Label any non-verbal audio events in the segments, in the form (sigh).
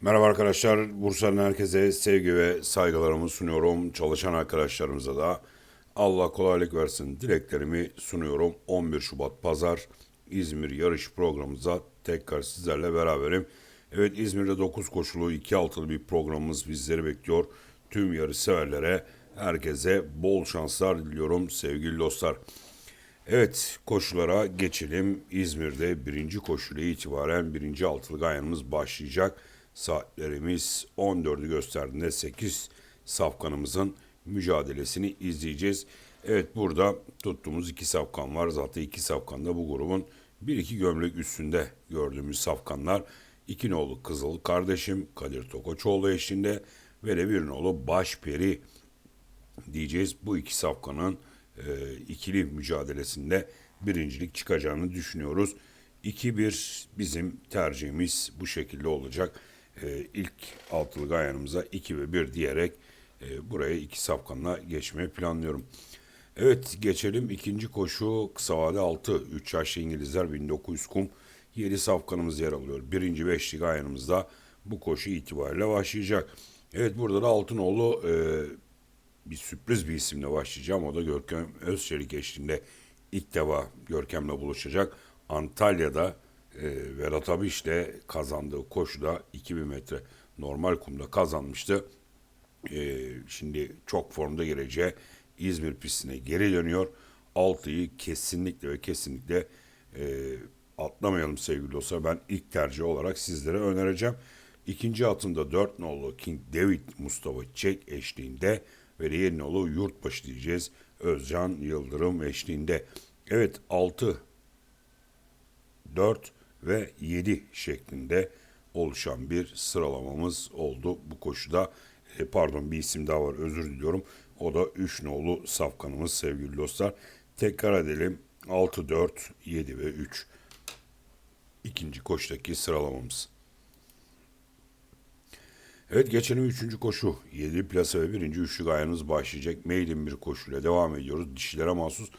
Merhaba arkadaşlar. Bursa'nın herkese sevgi ve saygılarımı sunuyorum. Çalışan arkadaşlarımıza da Allah kolaylık versin dileklerimi sunuyorum. 11 Şubat Pazar İzmir yarış programımıza tekrar sizlerle beraberim. Evet İzmir'de 9 koşulu 2 altılı bir programımız bizleri bekliyor. Tüm yarış severlere herkese bol şanslar diliyorum sevgili dostlar. Evet koşulara geçelim. İzmir'de birinci koşuyla itibaren birinci altılı gayanımız başlayacak. Saatlerimiz 14'ü gösterdiğinde 8 safkanımızın mücadelesini izleyeceğiz. Evet burada tuttuğumuz iki safkan var. Zaten iki safkan da bu grubun bir iki gömlek üstünde gördüğümüz safkanlar. İki nolu Kızıl kardeşim Kadir Tokoçoğlu eşliğinde ve de bir nolu Başperi diyeceğiz. Bu iki safkanın e, ikili mücadelesinde birincilik çıkacağını düşünüyoruz. 2-1 bizim tercihimiz bu şekilde olacak. E, ilk altılı gayanımıza 2 ve 1 diyerek e, buraya iki safkanla geçmeyi planlıyorum. Evet geçelim ikinci koşu kısa vade 6. 3 yaşlı İngilizler 1900 kum 7 safkanımız yer alıyor. Birinci beşli gayanımızda bu koşu itibariyle başlayacak. Evet burada da Altınoğlu e, bir sürpriz bir isimle başlayacağım. O da Görkem Özçelik eşliğinde ilk defa Görkem'le buluşacak. Antalya'da e, Vedat Abiş'le kazandığı koşuda 2000 metre normal kumda kazanmıştı. E, şimdi çok formda gireceği İzmir pistine geri dönüyor. 6'yı kesinlikle ve kesinlikle e, atlamayalım sevgili dostlar. Ben ilk tercih olarak sizlere önereceğim. İkinci atımda 4 nolu King David Mustafa Çek eşliğinde ve diğer nolu Yurtbaşı diyeceğiz. Özcan Yıldırım eşliğinde. Evet 6, 4 ve 7 şeklinde oluşan bir sıralamamız oldu bu koşuda. E, pardon bir isim daha var özür diliyorum. O da 3 nolu safkanımız sevgili dostlar. Tekrar edelim. 6, 4, 7 ve 3. İkinci koşudaki sıralamamız. Evet geçelim üçüncü koşu. 7 plasa ve birinci üçlü gayanımız başlayacak. Maiden bir koşuyla devam ediyoruz. Dişilere mahsus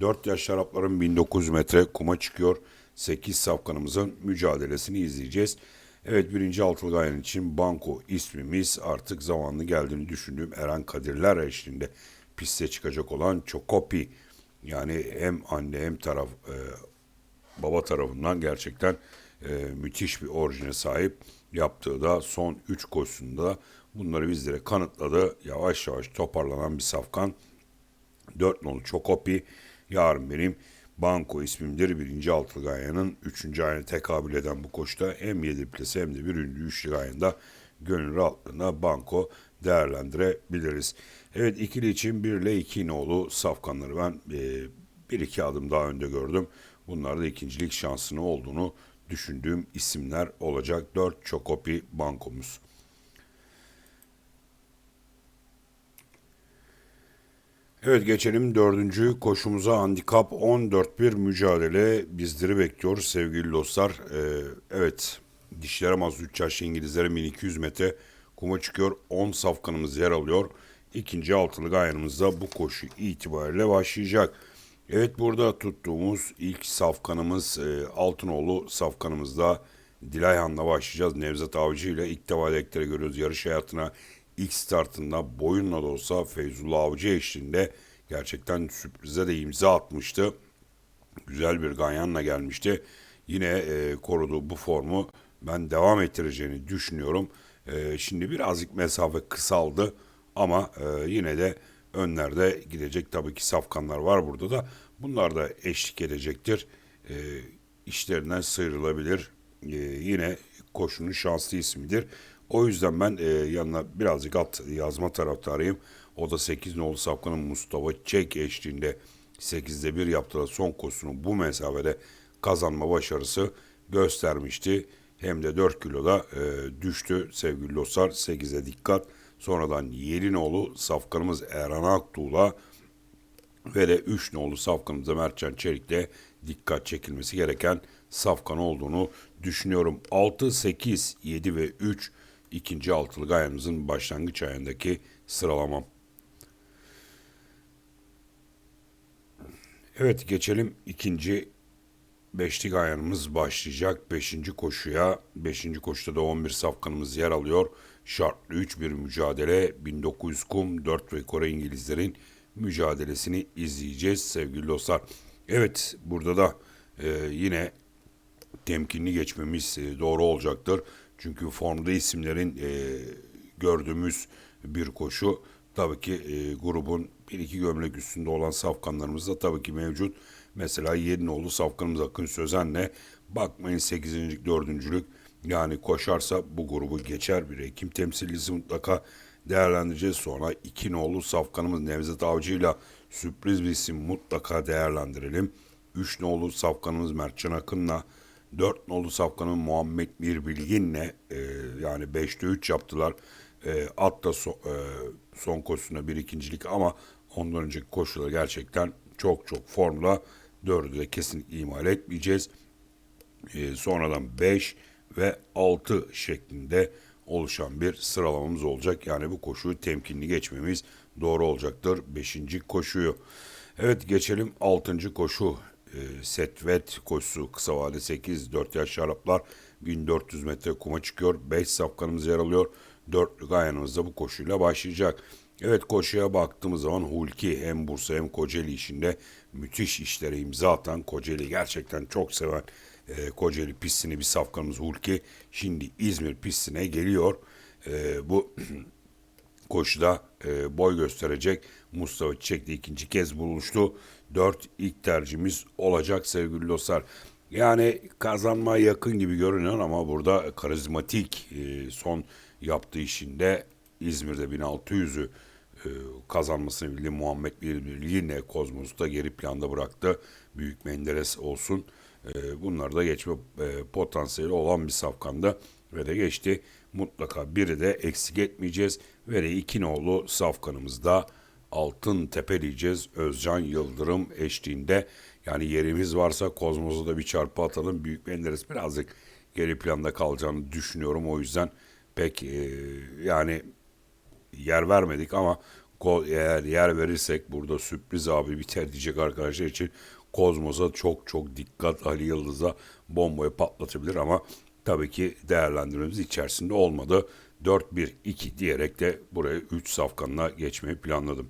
4 yaş şarapların 1900 metre kuma çıkıyor. 8 safkanımızın mücadelesini izleyeceğiz. Evet birinci altılı gayen için Banko ismimiz artık zamanlı geldiğini düşündüğüm Eren Kadirler eşliğinde piste çıkacak olan Çokopi. Yani hem anne hem taraf e, baba tarafından gerçekten e, müthiş bir orijine sahip. Yaptığı da son 3 koşusunda bunları bizlere kanıtladı. Yavaş yavaş toparlanan bir safkan. 4 nolu Çokopi yarın benim Banko ismimdir. Birinci altılı gayanın üçüncü ayına tekabül eden bu koşuda hem 7 plase hem de birinci üçlü gayanda gönül rahatlığına Banko değerlendirebiliriz. Evet ikili için 1 ile 2 nolu safkanları ben e, bir iki adım daha önde gördüm. Bunlar da ikincilik şansını olduğunu düşündüğüm isimler olacak. 4 Çokopi bankomuz. Evet geçelim dördüncü koşumuza handikap 14-1 mücadele bizleri bekliyor sevgili dostlar. Ee, evet dişlere mazut 3 yaşlı İngilizlere 1200 metre kuma çıkıyor. 10 safkanımız yer alıyor. İkinci altılı gayanımızda bu koşu itibariyle başlayacak. Evet burada tuttuğumuz ilk safkanımız e, Altınoğlu safkanımızda Dilayhan'la başlayacağız. Nevzat Avcı ile ilk defa dektere görüyoruz. Yarış hayatına ilk startında boyunla da olsa Feyzullah Avcı eşliğinde gerçekten sürprize de imza atmıştı. Güzel bir ganyanla gelmişti. Yine e, koruduğu bu formu ben devam ettireceğini düşünüyorum. E, şimdi birazcık mesafe kısaldı ama e, yine de önlerde gidecek tabii ki safkanlar var burada da. Bunlar da eşlik edecektir. E, işlerinden sıyrılabilir. E, yine koşunun şanslı ismidir. O yüzden ben e, yanına birazcık at yazma taraftarıyım. O da 8 nolu safkanın Mustafa Çek eşliğinde 8'de 1 yaptığı son koşusunu bu mesafede kazanma başarısı göstermişti. Hem de 4 kiloda e, düştü sevgili dostlar. 8'e dikkat. Sonradan Yelinoğlu safkanımız Erhan Aktuğ'la ve de 3 nolu safkanımıza Mertcan Çelik'le dikkat çekilmesi gereken safkan olduğunu düşünüyorum. 6, 8, 7 ve 3 ikinci altılı gayemizin başlangıç ayındaki sıralamam. Evet geçelim ikinci beşlik ayarımız başlayacak. Beşinci koşuya, beşinci koşuda da 11 safkanımız yer alıyor. Şartlı 3 bir mücadele, 1900 kum, 4 ve Kore İngilizlerin mücadelesini izleyeceğiz sevgili dostlar. Evet, burada da e, yine temkinli geçmemiz e, doğru olacaktır. Çünkü formda isimlerin e, gördüğümüz bir koşu tabii ki e, grubun bir iki gömlek üstünde olan safkanlarımız da tabii ki mevcut. Mesela Yedinoğlu safkanımız Akın Sözen'le bakmayın 8. 4. yani koşarsa bu grubu geçer bir Ekim temsilcisi mutlaka değerlendireceğiz. Sonra iki nolu safkanımız Nevzat Avcı'yla sürpriz bir isim mutlaka değerlendirelim. Üç nolu safkanımız Mertcan Akın'la 4 nolu safkanın Muhammed Bir Bilgin'le e, yani 5'te 3 yaptılar. E, at da so, e, son koşusunda bir ikincilik ama ondan önceki koşuları gerçekten çok çok formla. 4'ü de kesinlikle ihmal etmeyeceğiz. E, sonradan 5 ve 6 şeklinde oluşan bir sıralamamız olacak. Yani bu koşuyu temkinli geçmemiz doğru olacaktır. 5. koşuyu. Evet geçelim 6. koşu. E, Setvet koşusu kısa vade 8 4 yaş Araplar 1400 metre kuma çıkıyor. 5 safkanımız yer alıyor. Dörtlük ayağımızda bu koşuyla başlayacak. Evet koşuya baktığımız zaman Hulki hem Bursa hem Kocaeli işinde müthiş işlere imza atan Kocaeli gerçekten çok seven e, Kocaeli pistini bir safkanımız Hulki şimdi İzmir pistine geliyor. E, bu (clears throat) koşuda e, boy gösterecek. Mustafa Çiçek'le ikinci kez buluştu. Dört ilk tercihimiz olacak sevgili dostlar. Yani kazanmaya yakın gibi görünüyor ama burada karizmatik e, son yaptığı işinde İzmir'de 1600'ü e, kazanmasını bildi. Muhammed bir yine Kozmos'ta geri planda bıraktı. Büyük Menderes olsun. E, bunlar da geçme e, potansiyeli olan bir safkandı ve de geçti. Mutlaka biri de eksik etmeyeceğiz. Ve de iki nolu safkanımızda altın tepeleyeceğiz. Özcan Yıldırım eşliğinde. Yani yerimiz varsa Kozmos'a da bir çarpı atalım. Büyük Menderes birazcık geri planda kalacağını düşünüyorum. O yüzden pek e, yani yer vermedik ama eğer yer verirsek burada sürpriz abi biter diyecek arkadaşlar için Kozmos'a çok çok dikkat Ali Yıldız'a bombayı patlatabilir ama tabii ki değerlendirmemiz içerisinde olmadı. 4-1-2 diyerek de buraya 3 safkanla geçmeyi planladım.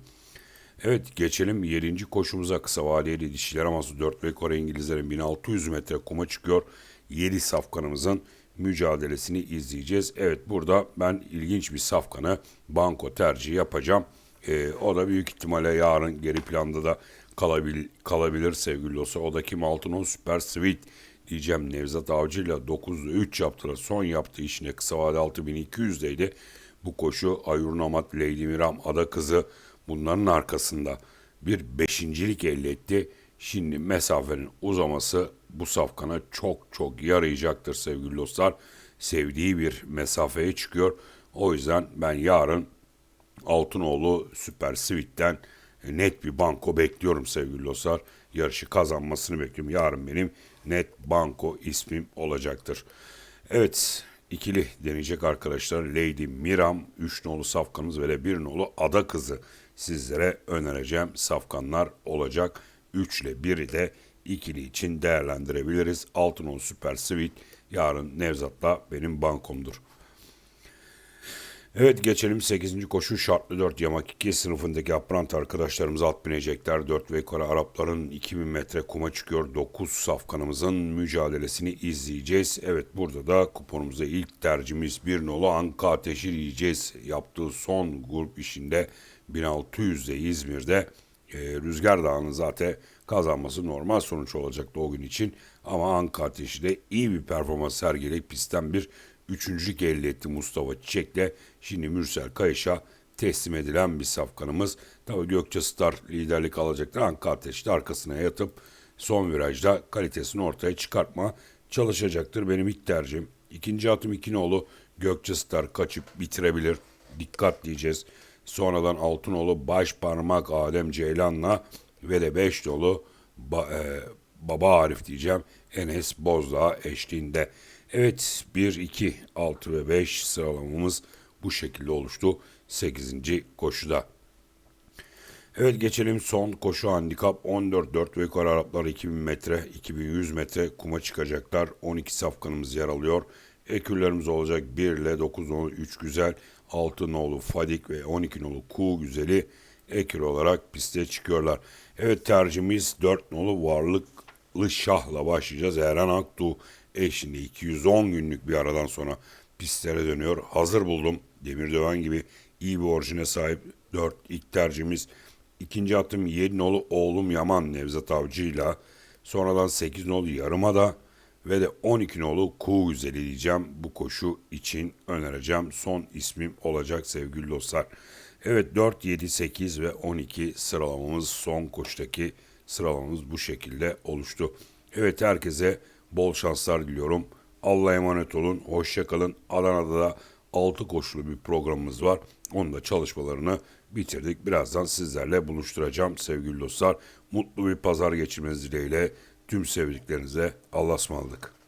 Evet geçelim 7. koşumuza kısa vadeli dişiler aması 4 ve Kore İngilizlerin 1600 metre kuma çıkıyor. 7 safkanımızın mücadelesini izleyeceğiz. Evet burada ben ilginç bir safkanı banko tercihi yapacağım. Ee, o da büyük ihtimalle yarın geri planda da kalabil, kalabilir sevgili olsa. O da Kim Altınon Süper Sweet diyeceğim Nevzat Avcı ile 9'da 3 yaptılar. Son yaptığı işine kısa vade 6200'deydi. Bu koşu Ayurun Amat, Lady Miram, Ada Kızı bunların arkasında bir beşincilik elde etti. Şimdi mesafenin uzaması bu safkana çok çok yarayacaktır sevgili dostlar. Sevdiği bir mesafeye çıkıyor. O yüzden ben yarın Altınoğlu Süper Sweet'ten net bir banko bekliyorum sevgili dostlar. Yarışı kazanmasını bekliyorum. Yarın benim net banko ismim olacaktır. Evet ikili deneyecek arkadaşlar. Lady Miram, 3 nolu safkanımız ve 1 nolu ada kızı sizlere önereceğim safkanlar olacak. 3 ile 1'i de ikili için değerlendirebiliriz. Altınon Süper Sweet yarın Nevzat'ta benim bankomdur. Evet geçelim 8. koşu şartlı 4 yamak 2 sınıfındaki aprant arkadaşlarımız at binecekler. 4 ve yukarı Arapların 2000 metre kuma çıkıyor. 9 safkanımızın mücadelesini izleyeceğiz. Evet burada da kuponumuzda ilk tercihimiz bir nolu Anka Ateşi yiyeceğiz. Yaptığı son grup işinde 1600'de İzmir'de e, Rüzgar Dağı'nın zaten kazanması normal sonuç olacaktı o gün için. Ama Anka Ateşi de iyi bir performans sergileyip pistten bir üçüncülük elde etti Mustafa Çiçek'le. Şimdi Mürsel Kayış'a teslim edilen bir safkanımız. Tabii Gökçe Star liderlik alacaktır. Anka Ateşi de arkasına yatıp son virajda kalitesini ortaya çıkartma çalışacaktır. Benim ilk tercihim. İkinci atım İkinoğlu Gökçe Star kaçıp bitirebilir. Dikkat diyeceğiz. Sonradan Altınoğlu baş parmak Adem Ceylan'la ve de beş dolu ba, e, Baba Arif diyeceğim Enes Bozdağ eşliğinde. Evet 1, 2, 6 ve 5 sıralamamız bu şekilde oluştu 8. koşuda. Evet geçelim son koşu handikap 14 4 ve yukarı Araplar 2000 metre 2100 metre kuma çıkacaklar 12 safkanımız yer alıyor. Ekürlerimiz olacak 1 ile 9 nolu 3 güzel 6 nolu Fadik ve 12 nolu Kuğu güzeli ekür olarak piste çıkıyorlar. Evet tercihimiz 4 nolu Varlıklı Şah'la başlayacağız. Eren Aktuğ eşliğinde 210 günlük bir aradan sonra pistlere dönüyor. Hazır buldum. Demir Döven gibi iyi bir orijine sahip 4 ilk tercihimiz. İkinci atım 7 nolu oğlum Yaman Nevzat Avcı'yla. Sonradan 8 nolu Yarımada ve de 12 nolu Kuğu Güzeli diyeceğim. Bu koşu için önereceğim. Son ismim olacak sevgili dostlar. Evet 4, 7, 8 ve 12 sıralamamız son koştaki sıralamamız bu şekilde oluştu. Evet herkese bol şanslar diliyorum. Allah'a emanet olun. Hoşça kalın. Adana'da da 6 koşulu bir programımız var. Onun da çalışmalarını bitirdik. Birazdan sizlerle buluşturacağım sevgili dostlar. Mutlu bir pazar geçirmeniz dileğiyle tüm sevdiklerinize Allah'a ısmarladık.